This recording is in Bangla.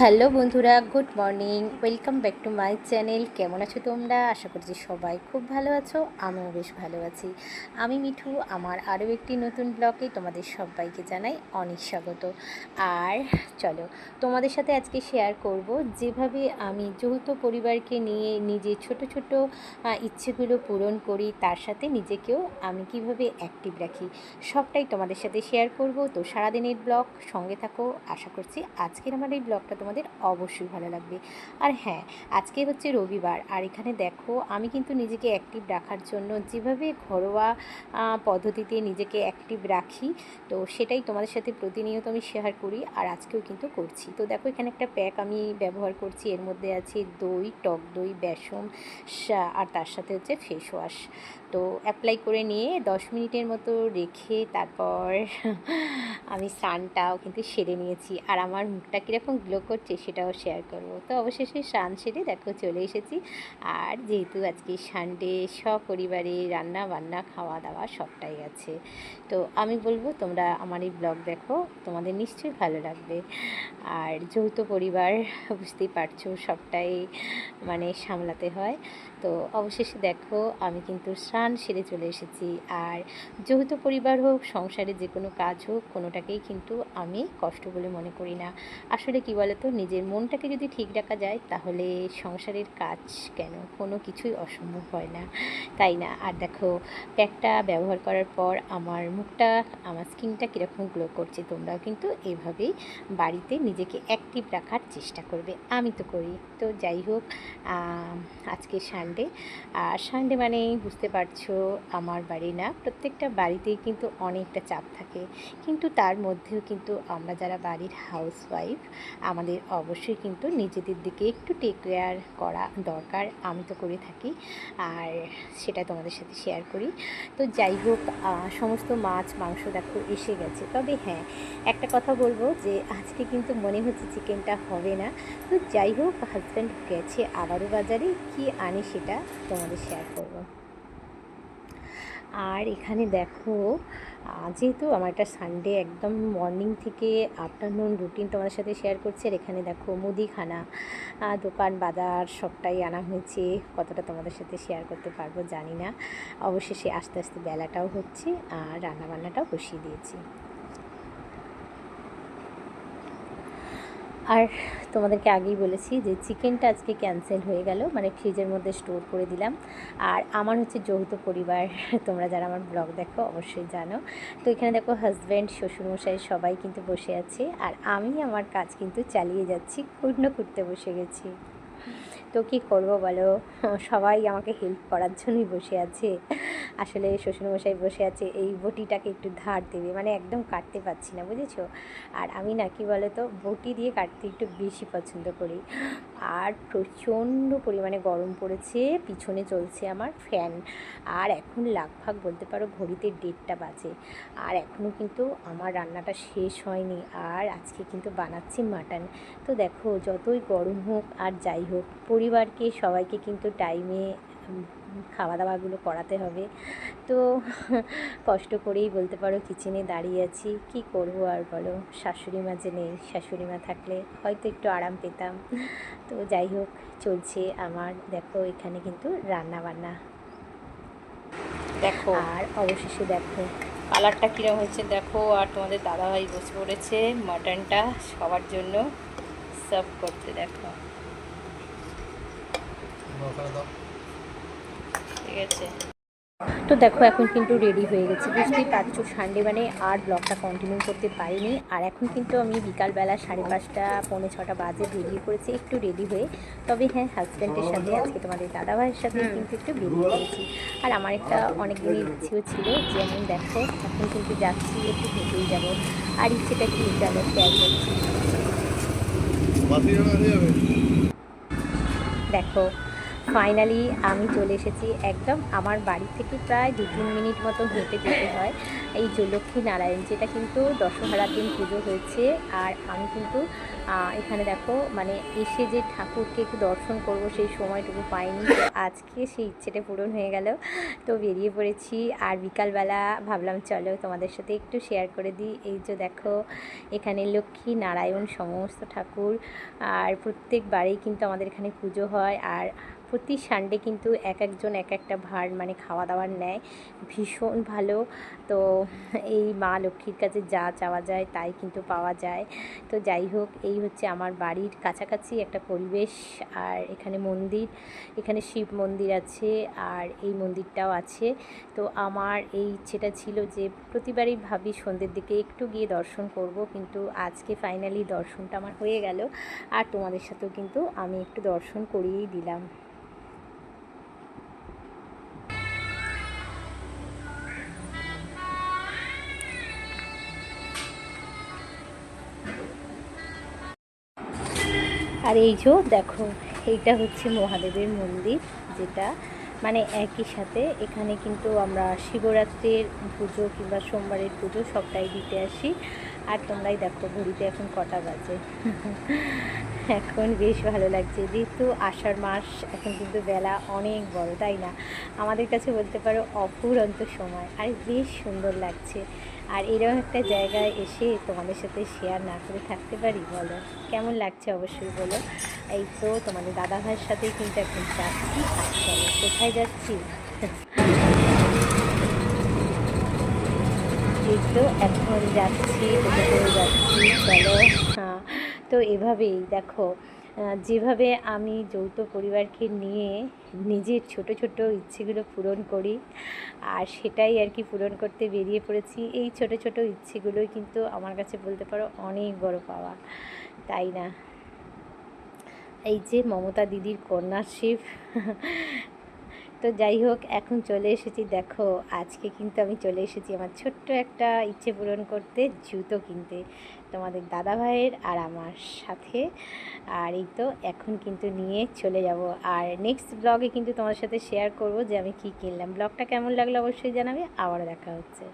হ্যালো বন্ধুরা, good morning. Welcome back to my channel. কেমন আছো তোমরা? আশা করছি সবাই খুব ভালো আছো, আমিও বেশ ভালো আছি। আমি মিঠু, আমার আরও একটি নতুন ব্লগে তোমাদের সবাইকে জানাই অনেক স্বাগত। আর চলো, তোমাদের সাথে আজকে শেয়ার করব, যেভাবে আমি যৌথ পরিবারকে নিয়ে নিজে ছোট ছোট ইচ্ছেগুলো পূরণ করি, তার সাথে নিজেকেও আমি কীভাবে অ্যাক্টিভ রাখি, সবটাই তোমাদের সাথে শেয়ার করব। তো সারাদিনের ব্লগ সঙ্গে থাকো, আশা করছি আজকের আমার এই ব্লগটা তোমাদের অবশ্যই ভালো লাগবে। আর হ্যাঁ আজকে হচ্ছে রবিবার, আর এখানে দেখো আমি কিন্তু নিজেকে অ্যাক্টিভ রাখার জন্য যেভাবে ঘরোয়া পদ্ধতিতে নিজেকে অ্যাক্টিভ রাখি, তো সেটাই তোমাদের সাথে প্রতিনিয়ত আমি শেয়ার করি আর আজকেও কিন্তু করছি। তো দেখো এখানে একটা প্যাক আমি ব্যবহার করছি, এর মধ্যে আছে দই, টক দই, বেসন আর তার সাথে হচ্ছে ফেস ওয়াশ তো অ্যাপ্লাই করে নিয়ে দশ মিনিটের মতো রেখে তারপর আমি স্নানটাও কিন্তু সেরে নিয়েছি। আর আমার মুখটা কীরকম গ্লো করছে সেটাও শেয়ার করব। তো অবশেষে স্নান সেরে দেখো চলে এসেছি। আর যেহেতু আজকে সানডে, সপরিবারে রান্না বান্না, খাওয়া দাওয়া সবটাই আছে। তো আমি বলব তোমরা আমার এই ব্লগ দেখো, তোমাদের নিশ্চয়ই ভালো লাগবে। আর যৌথ পরিবার, বুঝতেই পারছ, সবটাই মানে সামলাতে হয়। তো অবশেষে দেখো, আমি কিন্তু স্নান সেরে চলে এসেছি। আর যৌথ পরিবার হোক, সংসারে যে কোনো কাজ হোক, কোনোটাকেই কিন্তু আমি কষ্ট বলে মনে করি না। আসলে কি বলতো, নিজের মনটাকে যদি ঠিক রাখা যায়, তাহলে সংসারের কাজ কেন? কোনো কিছুই অসম্ভব হয় না। তাই না? আর দেখো, প্যাকটা ব্যবহার করার পর আমার মুখটা, আমার স্কিনটা কীরকম গ্লো করছে, তোমরাও কিন্তু এইভাবেই বাড়িতে নিজেকে অ্যাক্টিভ রাখার চেষ্টা করবে। আমি তো করি। তো যাই হোক আজকে আজকে সানডে আর সানডে মানেই বুঝতে পারছ, আমার বাড়ি না, প্রত্যেকটা বাড়িতেই কিন্তু অনেকটা চাপ থাকে। কিন্তু তার মধ্যেও কিন্তু আমরা যারা বাড়ির হাউস ওয়াইফ আমাদের অবশ্যই কিন্তু নিজেদের দিকে একটু টেক কেয়ার করা দরকার, আমি তো করে থাকি। আর সেটা তোমাদের সাথে শেয়ার করি। তো যাই হোক সমস্ত মাছ, মাংস দেখো এসে গেছে। তবে হ্যাঁ একটা কথা বলব যে আজকে কিন্তু মনে হচ্ছে চিকেনটা হবে না। তো যাই হোক হাজব্যান্ড গেছে আবারও বাজারে, কি আনে সেটা তোমাদের শেয়ার করব। আর এখানে দেখো যেহেতু আমার একটা সানডে একদম মর্নিং থেকে আফটারনুন রুটিন তোমাদের সাথে শেয়ার করছি, আর এখানে দেখো মুদিখানা দোকান, বাজার সবটাই আনা হয়েছে। কতটা তোমাদের সাথে শেয়ার করতে পারব জানি না। অবশেষে আস্তে আস্তে বেলাটাও হচ্ছে, আর রান্নাবান্নাটাও বসিয়ে দিয়েছি। আর তোমাদেরকে আগেই বলেছি যে চিকেনটা আজকে ক্যান্সেল হয়ে গেল মানে ফ্রিজের মধ্যে স্টোর করে দিলাম। আর আমার হচ্ছে যৌথ পরিবার, তোমরা যারা আমার ব্লগ দেখো অবশ্যই জানো। তো এখানে দেখো হাজব্যান্ড শ্বশুরমশাই সবাই কিন্তু বসে আছে। আর আমি আমার কাজ কিন্তু চালিয়ে যাচ্ছি কুটনো করতে বসে গেছি। তো কি করব বলো? সবাই আমাকে হেল্প করার জন্যই বসে আছে। আসলে শ্বশুরমশাই বসে আছে, এই বটিটাকে একটু ধার দেবে। মানে একদম কাটতে পারছি না, বুঝেছ? আর আমি না, কি বলো তো বটি দিয়ে কাটতে একটু বেশি পছন্দ করি। আর প্রচণ্ড পরিমাণে গরম পড়েছে, পিছনে চলছে আমার ফ্যান আর এখন লাগভাগ বলতে পারো ঘড়িতে ডেটটা বাজে। আর এখনও কিন্তু আমার রান্নাটা শেষ হয়নি, আর আজকে কিন্তু বানাচ্ছি মাটন তো দেখো, যতই গরম হোক আর যাই হোক, পরিবারকে, সবাইকে কিন্তু টাইমে খাওয়া দাওয়াগুলো করাতে হবে। তো কষ্ট করেই বলতে পারো কিচেনে দাঁড়িয়ে আছি। কি করব আর বলো? শাশুড়ি মা যে নেই শাশুড়ি মা থাকলে হয়তো একটু আরাম পেতাম। তো যাই হোক চলছে আমার দেখো এখানে কিন্তু রান্না বান্না দেখো। আর অবশেষে দেখো। কালারটা কীরকম হচ্ছে দেখো আর তোমাদের দাদাভাই বসে পড়েছে মাটনটা সবার জন্য। সার্ভ করতে দেখো। ঠিক আছে। তো দেখো এখন কিন্তু রেডি হয়ে গেছি বুঝতেই পারছ। সানডে মানে আর ব্লগটা কন্টিনিউ করতে পারিনি। আর এখন কিন্তু আমি বিকালবেলা সাড়ে পাঁচটা পৌনে ছটা বাজে বেরিয়ে পড়েছি একটু রেডি হয়ে। তবে হ্যাঁ হাজব্যান্ডের সাথে আজকে তোমাদের দাদাভাইয়ের সাথে কিন্তু একটু বেরিয়ে পড়েছি। আর আমার একটা অনেক দিনের ইচ্ছেও ছিল যে আমি দেখো এখন কিন্তু যাচ্ছি একটু হেঁটেই যাব। আর ইচ্ছেটা কি জানো শেয়ার করছি। দেখো ফাইনালি আমি চলে এসেছি একদম আমার বাড়ি থেকে প্রায় দু তিন মিনিট মতো হেঁটে যেতে হয়। এই জলক্ষী নারায়ণ, যেটা কিন্তু দশহরার দিন পুজো হয়েছে। আর আমি কিন্তু এখানে দেখো মানে এসে যে ঠাকুরকে একটু দর্শন করব সেই সময়টুকু পাইনি। আজকে সেই ইচ্ছেটা পূরণ হয়ে গেল। তো বেরিয়ে পড়েছি। আর বিকালবেলা ভাবলাম, চলো তোমাদের সাথে একটু শেয়ার করে দিই। এই যে দেখো, এখানে লক্ষ্মী নারায়ণ সমস্ত ঠাকুর। আর প্রত্যেক বারেই কিন্তু আমাদের এখানে পুজো হয়। আর প্রতি সানডে কিন্তু এক একজন এক একটা ভার মানে খাওয়া দাওয়ার নেয়। ভীষণ ভালো। তো এই মা লক্ষ্মীর কাছে যা চাওয়া যায় তাই কিন্তু পাওয়া যায়। তো যাই হোক, এই হচ্ছে আমার বাড়ির কাছাকাছি একটা পরিবেশ। আর এখানে মন্দির, এখানে শিব মন্দির আছে আর এই মন্দিরটাও আছে। তো আমার এই ইচ্ছেটা ছিল যে প্রতিবারই ভাবি সন্ধ্যের দিকে একটু গিয়ে দর্শন করব, কিন্তু আজকে ফাইনালি দর্শনটা আমার হয়ে গেল। আর তোমাদের সাথেও কিন্তু আমি একটু দর্শন করিয়েই দিলাম। আর এই যে দেখো, এইটা হচ্ছে মহাদেবের মন্দির, যেটা মানে একই সাথে এখানে কিন্তু আমরা শিবরাত্রির পুজো কিংবা সোমবারের পুজো সবটাই দিতে আসি। আর তোমরাই দেখো, ঘড়িতে এখন কটা বাজে। এখন বেশ ভালো লাগছে। যেহেতু আষাঢ় মাস, এখন কিন্তু বেলা অনেক বড়, তাই না? আমাদের কাছে বলতে পারো অফুরন্ত সময়, আর বেশ সুন্দর লাগছে। আর এরকম একটা জায়গায় এসে তোমাদের সাথে শেয়ার না করে থাকতে পারি, বলো? কেমন লাগছে অবশ্যই বলো। এই তো তোমাদের দাদা ভাইয়ের সাথেই কিন্তু এখন যাচ্ছি কোথায় যাচ্ছি? এই তো এখন যাচ্ছি যাচ্ছি, চলো। তো এভাবেই দেখো যেভাবে আমি যৌথ পরিবারকে নিয়ে নিজের ছোট ছোট ইচ্ছেগুলো পূরণ করি আর সেটাই আর কি পূরণ করতে বেরিয়ে পড়েছি, এই ছোট ছোট ইচ্ছেগুলোই কিন্তু আমার কাছে বলতে পারো অনেক বড় পাওয়া, তাই না? এই যে মমতা দিদির কন্যাশিব তো যাই হোক, এখন চলে এসেছি। দেখো, আজকে কিন্তু আমি চলে এসেছি আমার ছোট্ট একটা ইচ্ছে পূরণ করতে জুতো কিনতে। তোমাদের দাদা ভাইয়ের আর আমার সাথে। আর এই তো এখন কিন্তু নিয়ে চলে যাব। আর নেক্সট ব্লগে কিন্তু তোমার সাথে শেয়ার করব যে আমি কি কিনলাম। ব্লগটা কেমন লাগল অবশ্যই জানাবে। আবার দেখা হচ্ছে।